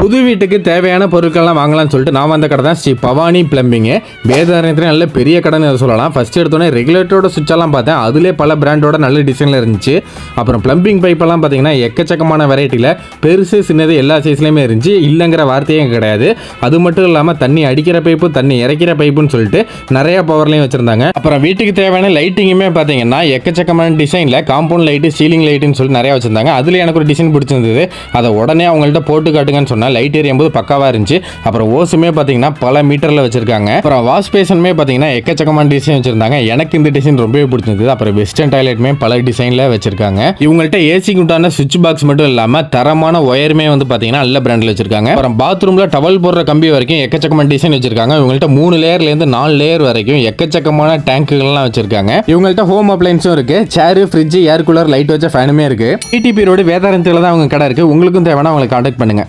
புது வீட்டுக்கு தேவையான பொருட்கள்லாம் வாங்கலாம்னு சொல்லிட்டு நான் வந்த கடை தான் ஸ்ரீ பவானி பிளம்பிங்கு வேதாரண்யத்தில் நல்ல பெரிய கடைன்னு அதை சொல்லலாம். ஃபஸ்ட் எடுத்தோடனே ரெகுலேட்டரோட சுவிட்செல்லாம் பார்த்தேன். அதிலே பல பிராண்டோட நல்ல டிசைனில் இருந்துச்சு. அப்புறம் பிளம்பிங் பைப்பெல்லாம் பார்த்தீங்கன்னா எக்கச்சக்கமான வெரைட்டியில் பெருசு சின்னது எல்லா சைஸ்லேயுமே இருந்துச்சு. இல்லைங்கிற வார்த்தையே கிடையாது. அது மட்டும் இல்லாமல் தண்ணி அடிக்கிற பைப்பு தண்ணி இறைக்கிற பைப்புன்னு சொல்லிட்டு நிறைய பவர்லையும் வச்சுருந்தாங்க. அப்புறம் வீட்டுக்கு தேவையான லைட்டிங்குமே பார்த்தீங்கன்னா எக்கச்சக்கமான டிசைனில் காம்பவுண்ட் லைட்டு சீலிங் லைட்டுன்னு சொல்லி நிறையா வச்சுருந்தாங்க. அதில் எனக்கு ஒரு டிசைன் பிடிச்சிருந்தது. அதை உடனே அவங்கள்ட்ட போட்டு காட்டுங்கன்னு பார்த்தீங்கன்னா லைட் எரியும் போது பக்காவாக இருந்துச்சு. அப்புறம் ஓசுமே பார்த்தீங்கன்னா பல மீட்டரில் வச்சிருக்காங்க. அப்புறம் வாஷ் பேஷனுமே பார்த்தீங்கன்னா எக்கச்சக்கமான டிசைன் வச்சிருந்தாங்க. எனக்கு இந்த டிசைன் ரொம்பவே பிடிச்சிருந்தது. அப்புறம் வெஸ்டர்ன் டாய்லெட்டுமே பல டிசைனில் வச்சிருக்காங்க. இவங்கள்ட்ட ஏசிக்கு உண்டான சுவிட்ச் பாக்ஸ் மட்டும் இல்லாமல் தரமான ஒயருமே வந்து பார்த்தீங்கன்னா நல்ல பிராண்டில் வச்சிருக்காங்க. அப்புறம் பாத்ரூமில் டவல் போடுற கம்பி வரைக்கும் எக்கச்சக்கமான டிசைன் வச்சிருக்காங்க. இவங்கள்ட்ட மூணு லேயர்லேருந்து நாலு லேயர் வரைக்கும் எக்கச்சக்கமான டேங்குகள்லாம் வச்சிருக்காங்க. இவங்கள்ட்ட ஹோம் அப்ளைன்ஸும் இருக்கு. Chair fridge air cooler light வச்ச ஃபேனுமே இருக்கு. டிடிபி ரோடு வேதாரத்தில் தான் அவங்க கடை இருக்கு. உங்களுக்கும் தேவைன்னா அவங்களை கான்டாக்ட் பண்ணுங்க.